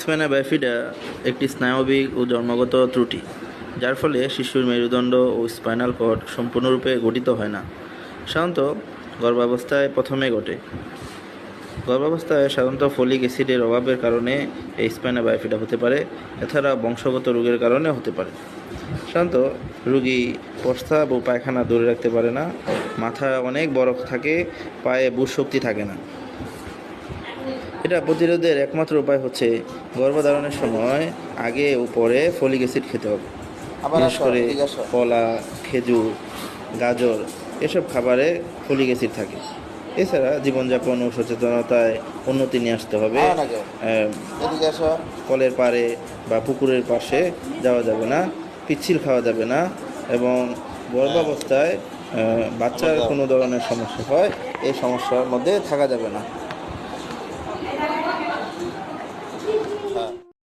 Spina বাইফিডা একটি স্নায়বিক ও জন্মগত ত্রুটি, যার ফলে শিশুর মেরুদণ্ড ও স্পাইনাল কর্ড সম্পূর্ণরূপে গঠিত হয় না। সাধারণত গর্ভাবস্থায় প্রথমে ঘটে। গর্ভাবস্থায় সাধারণত ফলিক অ্যাসিডের অভাবের কারণে এই স্পাইনা বায়োফিডা হতে পারে, এছাড়া বংশগত রোগের কারণে হতে পারে। সাধারণত রুগী প্রস্তাব ও পায়খানা ধরে রাখতে পারে না, মাথা অনেক বরফ থাকে, পায়ে বুট শক্তি থাকে না। এটা প্রতিরোধের একমাত্র উপায় হচ্ছে গর্ভধারণের সময় আগে ও পরে ফলিক অ্যাসিড খেতে হবে। বিশেষ করে কলা খেজুর গাজর এসব খাবারে ফলিক অ্যাসিড থাকে। এছাড়া জীবনযাপন ও সচেতনতায় উন্নতি নিয়ে আসতে হবে। আসো। কলের পাড়ে বা পুকুরের পাশে যাওয়া যাবে না পিচ্ছিল খাওয়া যাবে না এবং গর্ভাবস্থায় বাচ্চার কোনো ধরনের সমস্যা হয় এই সমস্যার মধ্যে থাকা যাবে না।